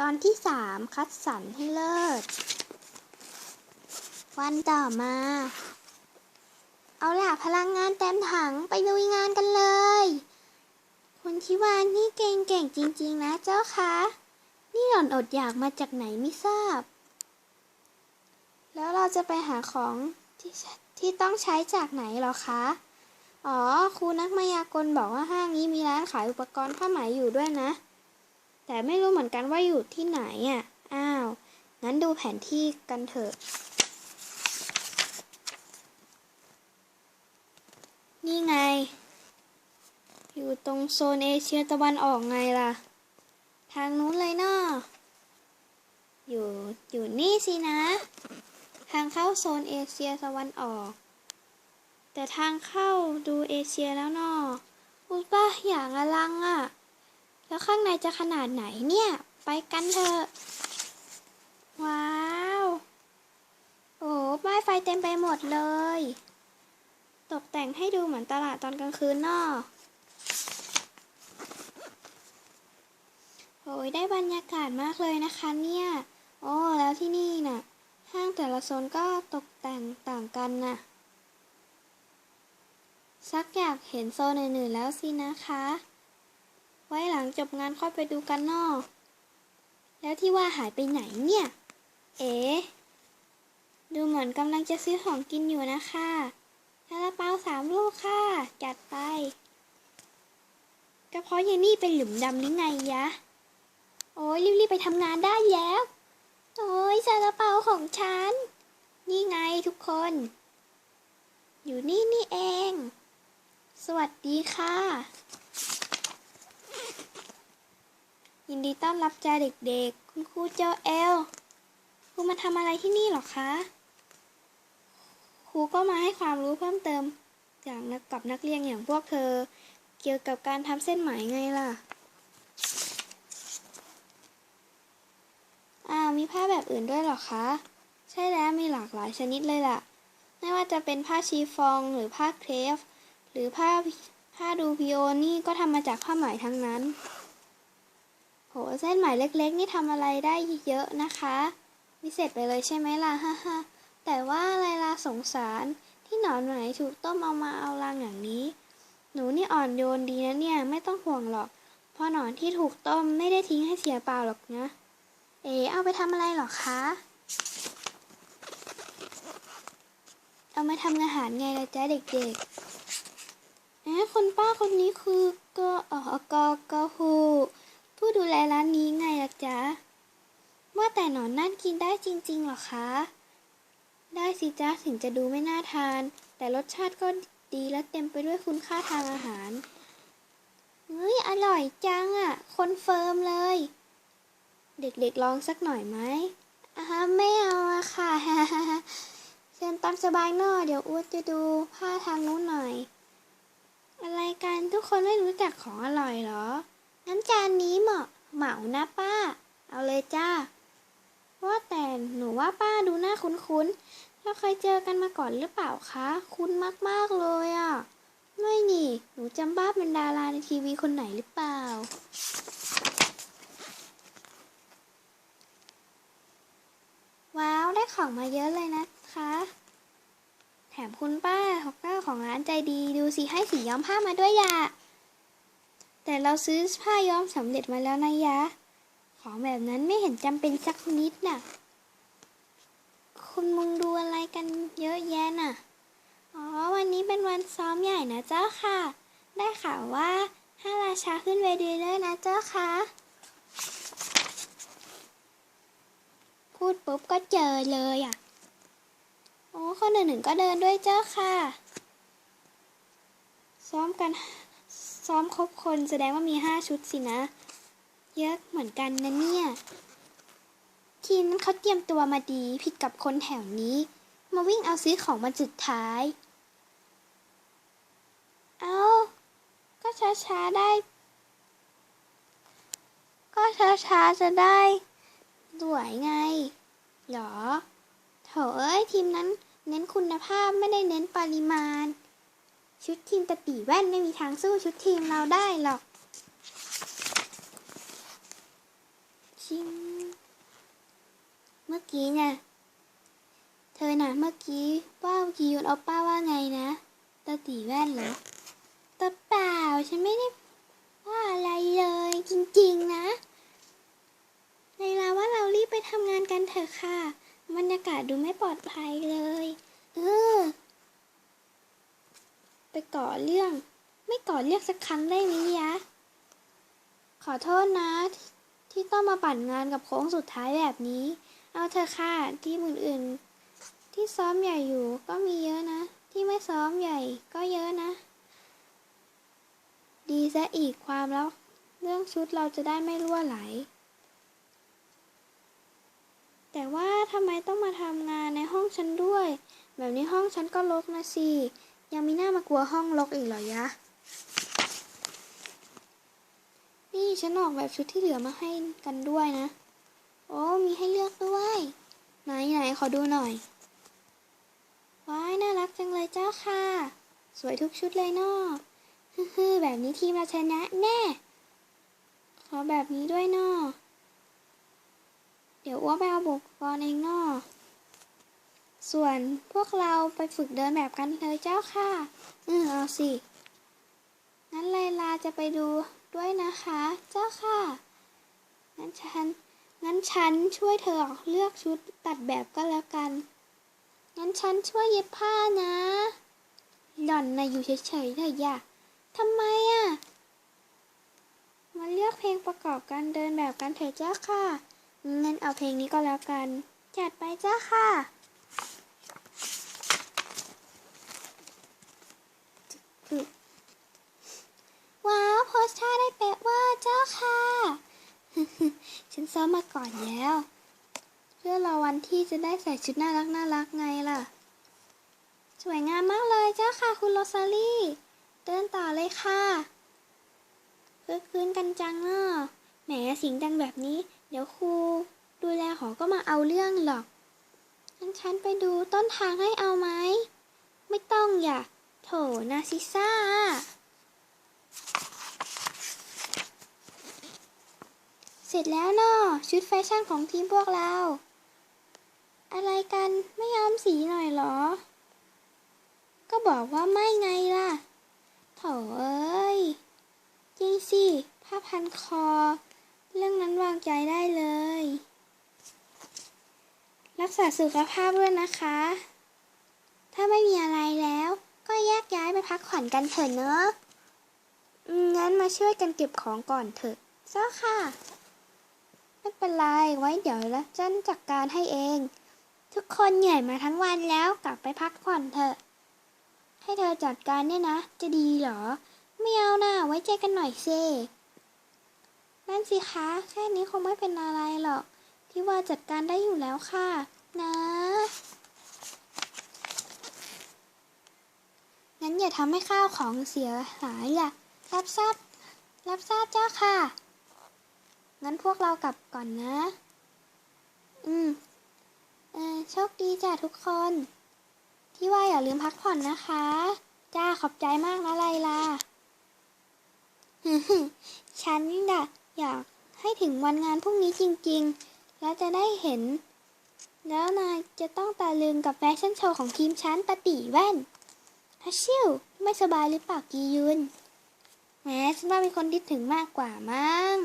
ตอนที่สามคัดสรรให้เลิศ วันต่อมา เอาล่ะพลังงานเต็มถังไปลุยงานกันเลย คุณทิวานี่เก่งๆจริง ๆ นะเจ้าคะ นี่หล่อนอดอยากมาจากไหนไม่ทราบ แล้วเราจะไปหาของที่ที่ต้องใช้จากไหนหรอคะ อ๋อครูนักมายากลบอกว่าห้างนี้มีร้านขายอุปกรณ์ผ้าไหมอยู่ด้วยนะ แต่ไม่รู้เหมือนกันว่าอยู่ที่ไหนอะ อ้าว งั้นดูแผนที่กันเถอะ นี่ไง อยู่ตรงโซนเอเชียตะวันออกไงล่ะ ทางนู้นเลยเนาะอยู่อยู่นี่สินะ ทางเข้าโซนเอเชียตะวันออก แต่ทางเข้าดูเอเชียแล้วเนาะอุยป้าอย่างอลังอะ แล้วข้างในจะขนาดไหนเนี่ย ไปกันเถอะ ว้าว โอ้ป้ายไฟเต็มไปหมดเลย ตกแต่งให้ดูเหมือนตลาดตอนกลางคืนนาโอ้ยได้บรรยากาศมากเลยนะคะเนี่ย โอ้ แล้วที่นี่น่ะ ห้างแต่ละโซนก็ตกแต่งต่างกันน่ะซักอยากเห็นโซนอื่นๆแล้วสินะคะ ว้หลังจบงานค่อยไปดูกันนอก แล้วที่ว่าหายไปไหนเนี่ย เอ๋ดูเหมือนกำลังจะซื้อของกินอยู่นะคะซาลาเปาสามลูกค่ะ จัดไปก็เพาะยายนี่เป็นหลุมดำหรือไงยะ โอ้ยรีบๆไปทำงานได้แล้ว โอ้ยซาลาเปาของฉัน นี่ไงทุกคน อยู่นี่นี่เอง สวัสดีค่ะ ยินดีต้อนรับจ้าเด็กๆ คุณครูเจ้าเอลครูมาทำอะไรที่นี่หรอคะ ครูก็มาให้ความรู้เพิ่มเติม อย่างนักกับนักเรียนอย่างพวกเธอ เกี่ยวกับการทำเส้นไหมไงล่ะ อ้าวมีผ้าแบบอื่นด้วยหรอคะ ใช่แล้วมีหลากหลายชนิดเลยล่ะ ไม่ว่าจะเป็นผ้าชีฟองหรือผ้าเครฟหรือผ้าผ้าดูพิโอนี่ก็ทำมาจากผ้าไหมทั้งนั้น โหเส้นไหมเล็กๆ นี่ทำอะไรได้เยอะนะคะวิเศษไปเลยใช่ไหมล่ะฮ่าฮ่าแต่ว่าอะไรล่ะสงสารที่หนอนไหนถูกต้มเอามาเอารังอย่างนี้ หนูนี่อ่อนโยนดีนะเนี่ยไม่ต้องห่วงหรอกเพราะหนอนที่ถูกต้มไม่ได้ทิ้งให้เสียเปล่าหรอกนะ เอ๋เอาไปทำอะไรหรอคะ เอามาทำอาหารไงล่ะจ๊ะเด็กๆเอ๊ะคนป้าคนนี้คือก็อ๋อกอกฮู ผู้ดูแลร้านนี้ไงล่ะจ๊ะว่าแต่หนอนนั่นกินได้จริงๆหรอคะ ได้สิจ๊ะถึงจะดูไม่น่าทาน แต่รสชาติก็ดีและเต็มไปด้วยคุณค่าทางอาหารเฮ้ยอร่อยจังอะ่ะ คนเฟิร์มเลย เด็กๆลองสักหน่อยไหมอ่าไม่เอาอะค่ะเชิญตามสบายเนอะเดี๋ยวอ้วนจะดูผ้าทางนู้นหน่อย อะไรกันทุกคนไม่รู้จักของอร่อยเหรอ งั้นจานนี้เหมาะเหมานะป้า เอาเลยจ้า ว่าแต่หนูว่าป้าดูหน้าคุ้นๆเราเคยเจอกันมาก่อนหรือเปล่าคะ คุ้นมากๆเลยอะ่ะ ไม่นี่ หนูจำบ้าเป็นดาราในทีวีคนไหนหรือเปล่า ว้าว ได้ของมาเยอะเลยนะคะ แถมคุณป้าของเจ้าของร้านใจดีดูสิให้สีย้อมผ้ามาด้วยยะ แต่เราซื้อผ้าย้อมสำเร็จมาแล้วนะยะ ของแบบนั้นไม่เห็นจำเป็นสักนิดน่ะ คุณมุงดูอะไรกันเยอะแยะน่ะ อ๋อ วันนี้เป็นวันซ้อมใหญ่นะเจ้าค่ะ ได้ข่าวว่าถ้าราชาขึ้นเวทีด้วยนะเจ้าค่ะ พูดปุ๊บก็เจอเลยอะ โอ้คนอื่นๆก็เดินด้วยเจ้าค่ะ ซ้อมกัน ซ้อมครบคนแสดงว่ามีห้าชุดสินะ เยอะเหมือนกันนะเนี่ย ทีมนั้นเขาเตรียมตัวมาดีผิดกับคนแถวนี้ มาวิ่งเอาซื้อของมาจุดท้าย เอาก็ช้าๆได้ ก็ช้าๆจะได้สวยไง หรอโถเอ้ยทีมนั้นเน้นคุณภาพไม่ได้เน้นปริมาณ ชุดทีมตะปีแว่นไม่มีทางสู้ชุดทีมเราได้หรอก ชิง เมื่อกี้เนี่ยเธอน่ะเมื่อกี้ว่ากียุนเอาป้าว่าไงนะตาตีแว่นเหรอตาเปล่าฉันไม่ได้ว่าอะไรเลยจริงๆนะ ในลาว่าเรารีบไปทำงานกันเถอะค่ะ บรรยากาศดูไม่ปลอดภัยเลย เออ ไปก่อเรื่อง ไม่ก่อเรื่องสักครั้งได้ไหมยะ ขอโทษนะที่ที่ต้องมาปั่นงานกับโค้งสุดท้ายแบบนี้ เอาเธอค่ะที่อื่นๆที่ซ้อมใหญ่อยู่ก็มีเยอะนะ ที่ไม่ซ้อมใหญ่ก็เยอะนะ ดีซะอีกความแล้ว เรื่องชุดเราจะได้ไม่รั่วไหล แต่ว่าทำไมต้องมาทำงานในห้องฉันด้วย แบบนี้ห้องฉันก็รกนะสิ ยังมีหน้ามากลัวห้องรกอีกเหรอยะ นี่ฉันออกแบบชุดที่เหลือมาให้กันด้วยนะ โอ้มีให้เลือกด้วย ไหนไหนขอดูหน่อย ว้ายน่ารักจังเลยเจ้าค่ะ สวยทุกชุดเลยเนาะฮึ่มๆแบบนี้ทีมเราชนะแน่ ขอแบบนี้ด้วยเนาะเดี๋ยวอ้วไปเอาบุกกรณ์เองเนาะ ส่วนพวกเราไปฝึกเดินแบบกันเลยเจ้าค่ะเออเอาสิงั้นไลลาจะไปดูด้วยนะคะ เจ้าค่ะ งั้นฉัน งั้นฉันช่วยเธอเลือกชุดตัดแบบก็แล้วกัน งั้นฉันช่วยเย็บผ้านะ หล่อนนะอยู่เฉยๆเถอะอย่าทำไมอะมาเลือกเพลงประกอบการเดินแบบกันเถอะเจ้าค่ะ งั้นเอาเพลงนี้ก็แล้วกัน จัดไปเจ้าค่ะ ว้าวโพสท่าได้เป๊ะว่าเจ้าค่ะ ฉันซ้อมมาก่อนแล้ว เพื่อรอวันที่จะได้ใส่ชุดน่ารักน่ารักไงล่ะ สวยงามมากเลยเจ้าค่ะคุณโรซาลี่เดินต่อเลยค่ะเพื่อคืนกันจังเนาะแหมเสียงดังแบบนี้ เดี๋ยวครูดูแลหอก็มาเอาเรื่องหรอกงั้นฉันไปดูต้นทางให้เอาไหม ไม่ต้องอย่า โถนาซิซ่า เสร็จแล้วเนาะชุดแฟชั่นของทีมพวกเรา อะไรกันไม่ยอมสีหน่อยเหรอ ก็บอกว่าไม่ไงล่ะโถเอ้ยจริงสิผ้าพันคอ เรื่องนั้นวางใจได้เลย รักษาสุขภาพด้วยนะคะ ถ้าไม่มีอะไรแล้ว ก็แยกย้ายไปพักผ่อนกันเถอะเนอะงั้นมาช่วยกันเก็บของก่อนเถอะเจ้าค่ะ ไม่เป็นไร ไว้เดี๋ยวแล้วจันจัดการให้เอง ทุกคนเหนื่อยมาทั้งวันแล้วกลับไปพักผ่อนเถอะ ให้เธอจัดการเนี่ยนะ จะดีเหรอ ไม่เอานะไว้ใจกันหน่อยเซนั่นสิคะ แค่นี้คงไม่เป็นอะไรหรอก พี่ว่าจัดการได้อยู่แล้วค่ะ นะงั้นอย่าทำให้ข้าวของเสียหายล่ะ รับทราบ รับทราบเจ้าค่ะ งั้นพวกเรากลับก่อนนะ อืม เออโชคดีจ้ะทุกคน ที่ว่าอย่าลืมพักผ่อนนะคะ จ้าขอบใจมากนะไลลาฉันน่ะอยากให้ถึงวันงานพรุ่งนี้จริง ๆ แล้วจะได้เห็น แล้วนายจะต้องตาลึงกับแฟชั่นโชว์ของทีมฉันตาตีแว่นฮัชชิวไม่สบายหรือเปล่ากียุนแหมฉันว่ามีคนคิดถึงมากกว่ามั้ง